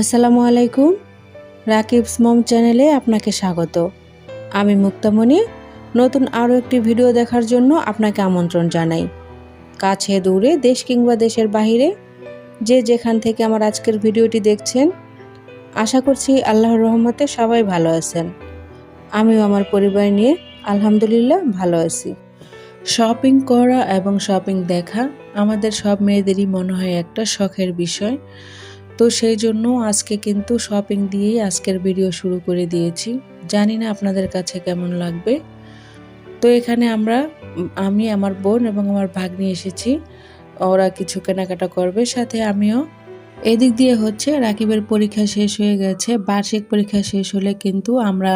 আসসালামু আলাইকুম। রাকিবস মম চ্যানেলে আপনাকে স্বাগত। আমি মুক্তামণি। নতুন আরও একটি ভিডিও দেখার জন্য আপনাকে আমন্ত্রণ জানাই। কাছে দূরে, দেশ কিংবা দেশের বাহিরে, যে যেখান থেকে আমার আজকের ভিডিওটি দেখছেন, আশা করছি আল্লাহর রহমতে সবাই ভালো আছেন। আমিও আমার পরিবার নিয়ে আলহামদুলিল্লাহ ভালো আছি। শপিং করা এবং শপিং দেখা আমাদের সব মেয়েদেরই মনে হয় একটা শখের বিষয়। তো সেই জন্য আজকে কিন্তু শপিং দিয়েই আজকের ভিডিও শুরু করে দিয়েছি। জানি না আপনাদের কাছে কেমন লাগবে। তো এখানে আমরা আমি, আমার বোন এবং আমার ভাগ্নি এসেছি। ওরা কিছু কেনাকাটা করবে, সাথে আমিও। এদিক দিয়ে হচ্ছে রাকিবের পরীক্ষা শেষ হয়ে গেছে। বার্ষিক পরীক্ষা শেষ হলে কিন্তু আমরা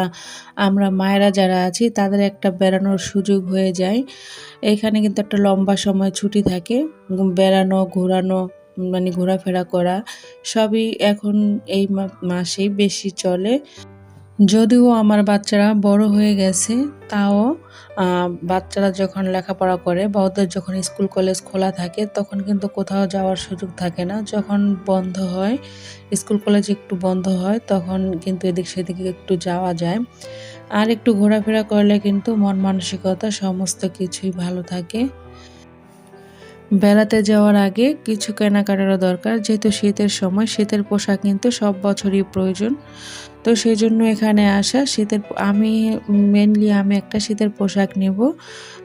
আমরা মায়েরা যারা আছি, তাদের একটা বেড়ানোর সুযোগ হয়ে যায়। এখানে কিন্তু একটা লম্বা সময় ছুটি থাকে। বেড়ানো, ঘোরানো মানে ঘোরাফেরা করা, সবই এখন এই মাসেই বেশি চলে। যদিও আমার বাচ্চারা বড় হয়ে গেছে, তাও বাচ্চারা যখন লেখাপড়া করে বা ওদের যখন স্কুল, কলেজ খোলা থাকে, তখন কিন্তু কোথাও যাওয়ার সুযোগ থাকে না। যখন বন্ধ হয়, স্কুল, কলেজ একটু বন্ধ হয়, তখন কিন্তু এদিক সেদিকে একটু যাওয়া যায়। আর একটু ঘোরাফেরা করলে কিন্তু মন মানসিকতা সমস্ত কিছুই ভালো থাকে। বেড়াতে যাওয়ার আগে কিছু কেনাকাটারও দরকার, যেহেতু শীতের সময়, শীতের পোশাক কিন্তু সব বছরই প্রয়োজন। তো সেই জন্য এখানে আসা, শীতের আমি মেনলি আমি একটা শীতের পোশাক নেব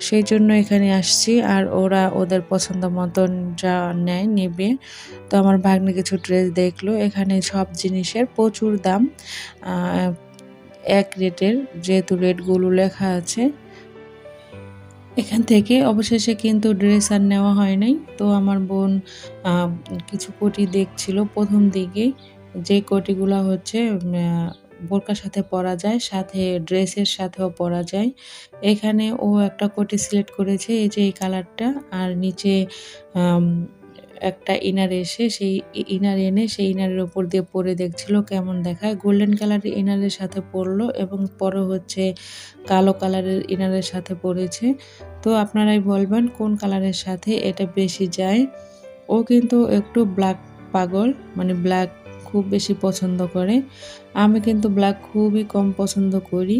সেই জন্য এখানে আসছি। আর ওরা ওদের পছন্দ মতন যা নেয়, নেবে। তো আমার ভাগ্নে কিছু ড্রেস দেখল, এখানে সব জিনিসের প্রচুর দাম এক রেটের যেহেতু রেটগুলো লেখা আছে। এখান থেকে অবশেষে কিন্তু ড্রেস আর নেওয়া হয় নাই। তো আমার বোন কিছু কোটি দেখছিল প্রথম দিকেই যে কোটিগুলো হচ্ছে বোরকার সাথে পরা যায়, সাথে ড্রেসের সাথেও পরা যায়। এখানে ও একটা কোটি সিলেক্ট করেছে, এই যে এই কালারটা। আর নিচে একটা ইনার এসে সেই ইনার এনে সেই ইনারের ওপর দিয়ে পরে দেখছিল কেমন দেখায়। গোল্ডেন কালারের ইনারের সাথে পরলো এবং পরে হচ্ছে কালো কালারের ইনারের সাথে পরেছে। তো আপনারাই বলবেন কোন কালারের সাথে এটা বেশি যায়। ও কিন্তু একটু ব্ল্যাক পাগল মানে ব্ল্যাক খুব বেশি পছন্দ করে। আমি কিন্তু ব্ল্যাক খুবই কম পছন্দ করি।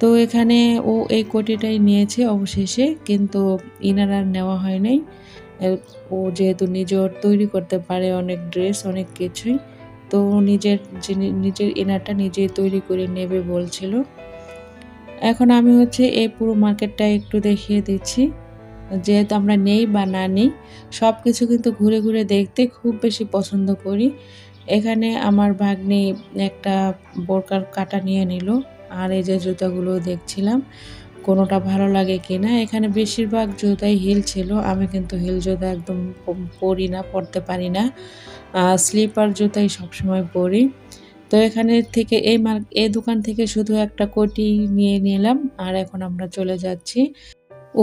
তো এখানে ও এই কোটিটাই নিয়েছে অবশেষে, কিন্তু ইনার আর নেওয়া হয় নাই। ও যেহেতু নিজের তৈরি করতে পারে অনেক ড্রেস অনেক কিছুই, তো নিজের নিজের ইনারটা নিজেই তৈরি করে নেবে বলছিল। এখন আমি হচ্ছে এই পুরো মার্কেটটা একটু দেখিয়ে দিচ্ছি। যেহেতু আমরা নেই বা না নেই সব কিছু কিন্তু ঘুরে ঘুরে দেখতে খুব বেশি পছন্দ করি। এখানে আমার ভাগ্নি একটা বোরকার কাটা নিয়ে নিল, আর এই যে জুতাগুলো দেখছিলাম কোনোটা ভালো লাগে কি না এখানে বেশিরভাগ জুতাই হিল ছিল, আমি কিন্তু হিল জুতা একদম পরি না, পরতে পারি না। স্লিপার জুতাই সবসময় পরি। তো এখানে থেকে এই মার্ক, এই দোকান থেকে শুধু একটা কোটি নিয়ে নিলাম, আর এখন আমরা চলে যাচ্ছি।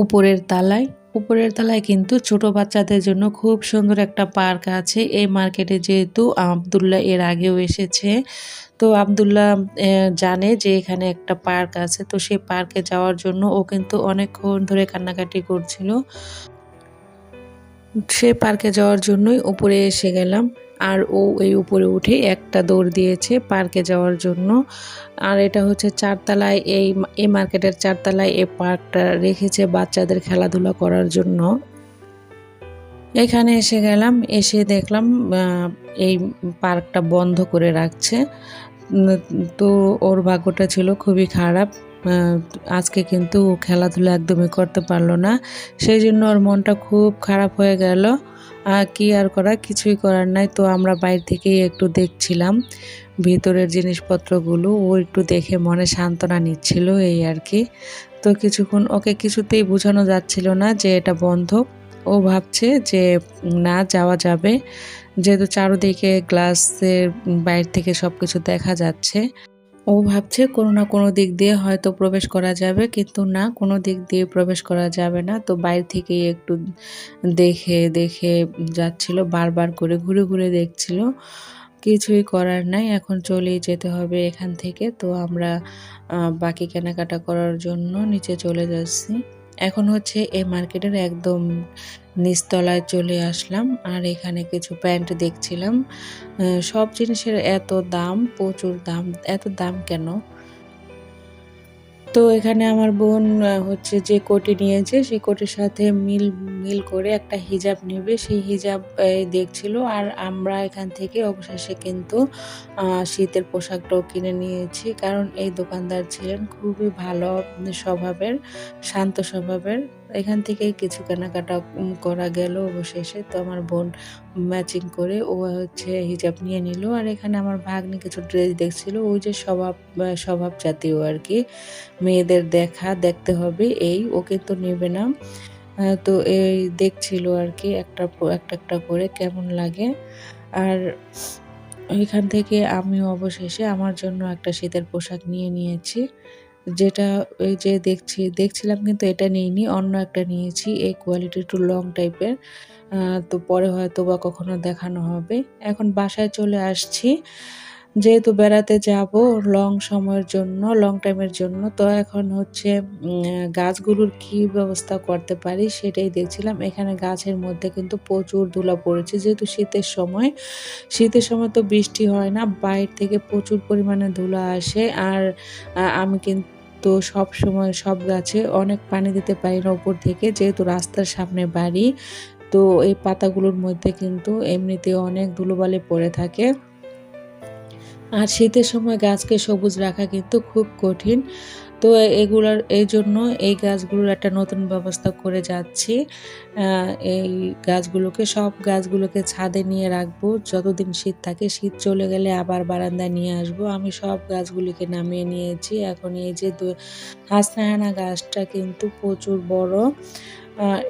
উপরের তালায়। উপরের তলায় কিন্তু ছোট বাচ্চাদের জন্য খুব সুন্দর একটা পার্ক আছে। এই মার্কেটে যেহেতু আবদুল্লাহ এর আগেও এসেছে। তো আবদুল্লাহ জানে যে এখানে একটা পার্ক আছে। তো সেই পার্কে যাওয়ার জন্য ও কিন্তু অনেকক্ষণ ধরে কান্নাকাটি করছিল। সে পার্কে যাওয়ার জন্যই উপরে এসে গেলাম। আর ও এই উপরে উঠে একটা দৌড় দিয়েছে পার্কে যাওয়ার জন্য। আর এটা হচ্ছে চারতলায়, এই এই মার্কেটের চারতলায় এই পার্কটা রেখেছে বাচ্চাদের খেলাধুলা করার জন্য। এখানে এসে গেলাম, এসে দেখলাম এই পার্কটা বন্ধ করে রাখছে। তো ওর ভাগ্যটা ছিল খুবই খারাপ। আজকে কিন্তু খেলাধুলা একদমই করতে পারল না। সেই জন্য ওর মনটা খুব খারাপ হয়ে গেল। কি আর করা কিছুই করার নাই। তো আমরা বাইরে থেকেই একটু দেখছিলাম ভিতরের জিনিসপত্রগুলো। ও একটু দেখে মনে সান্ত্বনা নিচ্ছিল এই আর কি। তো কিছুক্ষণ ওকে কিছুতেই বোঝানো যাচ্ছিল না যে এটা বন্ধ। ও ভাবছে যে না, যাওয়া যাবে। যেহেতু চারদিকে গ্লাসের বাইরে থেকে সব কিছু দেখা যাচ্ছে। ও ভাবছে কোনো না কোনো দিক দিয়ে হয়তো প্রবেশ করা যাবে, কিন্তু না, কোনো দিক দিয়ে প্রবেশ করা যাবে না। তো বাইরে থেকেই একটু দেখে দেখে যাচ্ছিল, বারবার করে ঘুরে ঘুরে দেখছিল। কিছুই করার নাই, এখন চলেই যেতে হবে এখান থেকে। তো আমরা বাকি কেনাকাটা করার জন্য নিচে চলে যাচ্ছি। এখন হচ্ছে এই মার্কেটের একদম নিচতলায় চলে আসলাম আর এখানে কিছু প্যান্ট দেখছিলাম। সব জিনিসের এত দাম, প্রচুর দাম, এত দাম কেন? তো এখানে আমার বোন হচ্ছে যে কোটি নিয়েছে, সেই কোটির সাথে মিল মিল করে একটা হিজাব নেবে। সেই হিজাব দেখছিল আর আমরা এখান থেকে অবশেষে কিন্তু শীতের পোশাকটাও কিনে নিয়েছি। কারণ এই দোকানদার ছিলেন খুবই ভালো স্বভাবের, শান্ত স্বভাবের। এখান থেকেই কিছু কেনাকাটা করা গেল অবশেষে। তো আমার বোন ম্যাচিং করে ও হচ্ছে হিজাব নিয়ে নিল। আর এখানে আমার ভাগ্নি কিছু ড্রেস দেখছিল। ওই যে স্বভাব স্বভাব জাতীয় আর কি। মেয়েদের দেখা, দেখতে হবে এই ও কিন্তু নেবে না। তো এই দেখছিল আর কি একটা একটা একটা করে কেমন লাগে। আর এখান থেকে আমি অবশেষে আমার জন্য একটা শীতের পোশাক নিয়ে নিয়েছি। যেটা ওই যে দেখছি, দেখছিলাম কিন্তু এটা নিইনি, অন্য একটা নিয়েছি এই কোয়ালিটি একটু লং টাইপের তো পরে হয়তো বা কখনো দেখানো হবে। এখন বাসায় চলে আসছি। যেহেতু বেড়াতে যাব লং সময়ের জন্য লং টাইমের জন্য, তো এখন হচ্ছে গাছগুলোর কি ব্যবস্থা করতে পারি সেটাই দেখছিলাম। এখানে গাছের মধ্যে কিন্তু প্রচুর ধুলা পড়েছে। যেহেতু শীতের সময় শীতের সময় তো বৃষ্টি হয় না, বাইরে থেকে প্রচুর পরিমাণে ধুলা আসে। আর আমি কিন্তু তো সব সময় সব গাছে অনেক পানি দিতে পারি না উপর থেকে, যেহেতু রাস্তার সামনে বাড়ি, তো এই পাতাগুলোর মধ্যে কিন্তু এমনিতে অনেক ধুলোবালি পড়ে থাকে। আর শীতের সময় গাছকে সবুজ রাখা কিন্তু খুব কঠিন। তো এগুলার, এই জন্য এই গাছগুলোর একটা নতুন ব্যবস্থা করে যাচ্ছি। এই গাছগুলোকে, সব গাছগুলোকে ছাদে নিয়ে রাখব। যতদিন শীত থাকে, শীত চলে গেলে আবার বারান্দায় নিয়ে আসব। আমি সব গাছগুলিকে নামিয়ে নিয়েছি। এখন এই যে হাসনাহানা গাছটা কিন্তু প্রচুর বড়।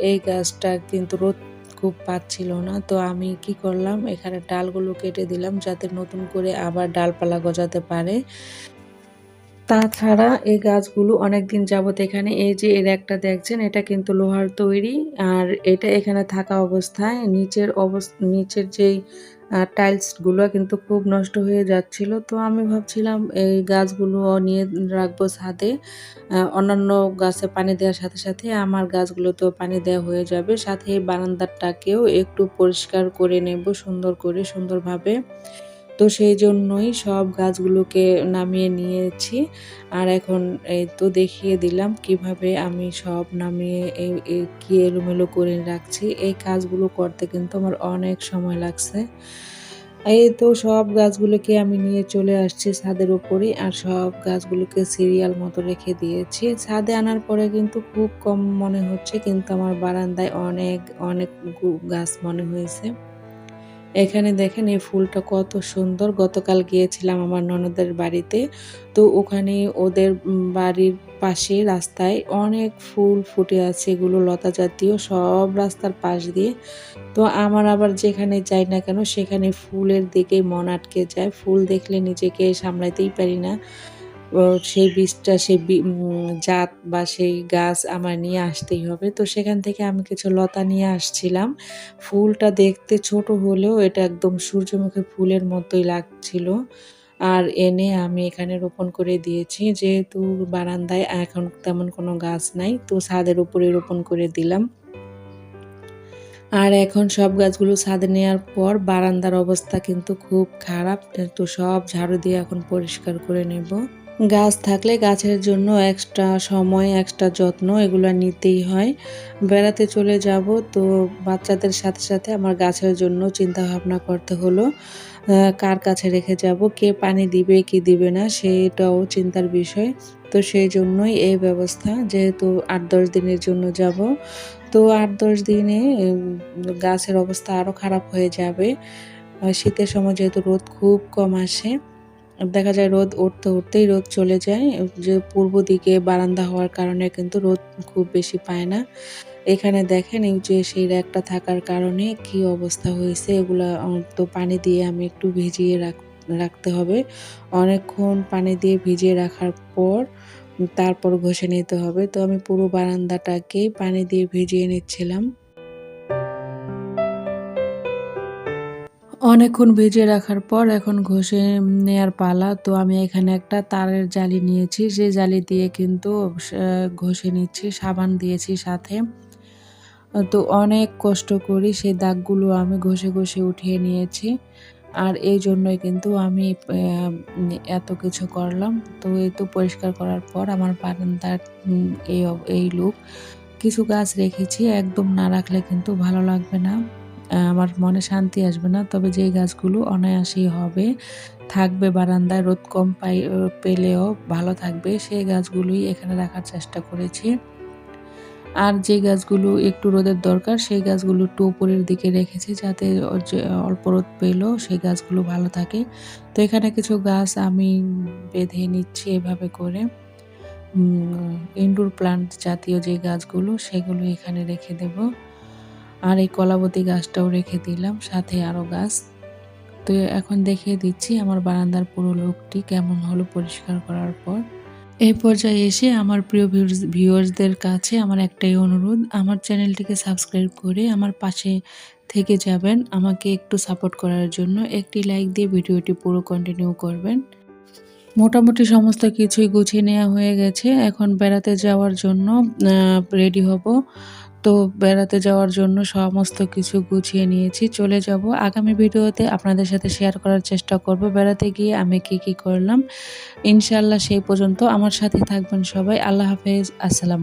এই গাছটা কিন্তু রোদ খুব পাচ্ছিল না। তো আমি কি করলাম, এখানে ডালগুলো কেটে দিলাম যাতে নতুন করে আবার ডালপালা গজাতে পারে। তাছাড়া এই গাছগুলো অনেক দিন যাবত এখানে, এই যে এর একটা দেখছেন, এটা কিন্তু লোহার তৈরি। আর এটা এখানে থাকা অবস্থায় নিচের অবস্থা নিচের যেই টাইলসগুলো কিন্তু খুব নষ্ট হয়ে যাচ্ছিল। তো আমি ভাবছিলাম এই গাছগুলো নিয়ে রাখব ছাদে। অন্যান্য গাছে পানি দেওয়ার সাথে সাথে আমার গাছগুলোতেও পানি দেওয়া হয়ে যাবে। সাথে বারান্দাটাকেও একটু পরিষ্কার করে নেব, সুন্দর করে, সুন্দরভাবে। তো সেই জন্যই সব গাছগুলোকে নামিয়ে নিয়েছি। আর এখন এই তো দেখিয়ে দিলাম কীভাবে আমি সব নামিয়ে কি এলোমেলো করে রাখছি। এই কাজগুলো করতে কিন্তু আমার অনেক সময় লাগছে। এই তো সব গাছগুলোকে আমি নিয়ে চলে আসছি ছাদের উপরে আর সব গাছগুলোকে সিরিয়াল মতো রেখে দিয়েছি। ছাদে আনার পরে কিন্তু খুব কম মনে হচ্ছে, কিন্তু আমার বারান্দায় অনেক অনেক গাছ মনে হয়েছে। এখানে দেখেন এই ফুলটা কত সুন্দর। গতকাল গিয়েছিলাম আমার ননদের বাড়িতে। তো ওখানে ওদের বাড়ির পাশে রাস্তায় অনেক ফুল ফুটে আছে, এগুলো লতা জাতীয়, সব রাস্তার পাশ দিয়ে। তো আমার আবার যেখানে যাই না কেন, সেখানে ফুলের দিকেই মন আটকে যায়। ফুল দেখলে নিজেকে সামলাইতেই পারি না। সেই বীজটা সেই জাত বা সেই গাছ আমার নিয়ে আসতেই হবে। তো সেখান থেকে আমি কিছু লতা নিয়ে আসছিলাম। ফুলটা দেখতে ছোট হলেও এটা একদম সূর্যমুখী ফুলের মতোই লাগছিল। আর এনে আমি এখানে রোপণ করে দিয়েছি। যেহেতু বারান্দায় এখন তেমন কোনো গাছ নাই, তো ছাদের উপরে রোপণ করে দিলাম। আর এখন সব গাছগুলো ছাদে নেওয়ার পর বারান্দার অবস্থা কিন্তু খুব খারাপ। তো সব ঝাড়ু দিয়ে এখন পরিষ্কার করে নেব। গাছ থাকলে গাছের জন্য এক্সট্রা সময় এক্সট্রা যত্ন এগুলো নিতেই হয়। বেড়াতে চলে যাব তো বাচ্চাদের সাথে সাথে আমার গাছের জন্য চিন্তা ভাবনা করতে হলো। কার কাছে রেখে যাব? কে পানি দিবে, কি দিবে না সেটাও চিন্তার বিষয়। তো সেই জন্যই এই ব্যবস্থা, যেহেতু আট দশ দিনের জন্য যাব, তো আট দশ দিনে গাছের অবস্থা আরও খারাপ হয়ে যাবে। শীতের সময় যেহেতু রোদ খুব কম আসে দেখা যায় রোদ উঠতে উঠতেই রোদ চলে যায়, যে পূর্ব দিকে বারান্দা হওয়ার কারণে কিন্তু রোদ খুব বেশি পায় না। এখানে দেখেন এই যে সেই র্যাকটা থাকার কারণে কি অবস্থা হয়েছে, এগুলা তো পানি দিয়ে আমি একটু ভিজিয়ে রাখ, রাখতে হবে। অনেকক্ষণ পানি দিয়ে ভিজিয়ে রাখার পর তারপর ঘষে নিতে হবে। তো আমি পুরো বারান্দাটাকে পানি দিয়ে ভিজিয়ে নিচ্ছিলাম। অনেকক্ষণ ভেজে রাখার পর এখন ঘষে নেয়ার পালা। তো আমি এখানে একটা তারের জালি নিয়েছি। সেই জালি দিয়ে কিন্তু ঘষে নিচ্ছি, সাবান দিয়েছি সাথে। তো অনেক কষ্ট করি সেই দাগগুলো আমি ঘষে ঘষে উঠিয়ে নিয়েছি। আর এই জন্যই কিন্তু আমি এত কিছু করলাম। তো এই তো পরিষ্কার করার পর আমার বারান্দার এই এই লুক কিছু গাছ রেখেছি। একদম না রাখলে কিন্তু ভালো লাগবে না। আমার মনে শান্তি আসবে না। তবে যেই গাছগুলো অনায়াসেই হবে, থাকবে বারান্দায়, রোদ কম পাই পেলেও ভালো থাকবে, সেই গাছগুলোই এখানে রাখার চেষ্টা করেছি। আর যে গাছগুলো একটু রোদের দরকার, সেই গাছগুলো একটু উপরের দিকে রেখেছি যাতে অল্প রোদ পেলেও সেই গাছগুলো ভালো থাকে। তো এখানে কিছু গাছ আমি বেঁধে নিচ্ছি এভাবে করে। ইনডোর প্লান্ট জাতীয় যে গাছগুলো, সেগুলো এখানে রেখে দেব। আর এই কলাবতী গাছটাও রেখে দিলাম, সাথে আরও গাছ। তো এখন দেখিয়ে দিচ্ছি আমার বারান্দার পুরো লোকটি কেমন হলো পরিষ্কার করার পর। এই পর্যায়ে এসে আমার প্রিয় ভিউয়ার্সদের কাছে আমার একটাই অনুরোধ, আমার চ্যানেলটিকে সাবস্ক্রাইব করে আমার পাশে থেকে যাবেন, আমাকে একটু সাপোর্ট করার জন্য। একটি লাইক দিয়ে ভিডিওটি পুরো কন্টিনিউ করবেন। মোটামুটি সমস্ত কিছুই গুছিয়ে নেওয়া হয়ে গেছে। এখন বেড়াতে যাওয়ার জন্য রেডি হব। তো বেড়াতে যাওয়ার জন্য সমস্ত কিছু গুছিয়ে নিয়েছি। চলে যাব। আগামী ভিডিওতে আপনাদের সাথে শেয়ার করার চেষ্টা করব। বেড়াতে গিয়ে আমি কি কি করলাম। ইনশাল্লাহ সেই পর্যন্ত আমার সাথে থাকবেন সবাই। আল্লাহ হাফেজ। আসসালামু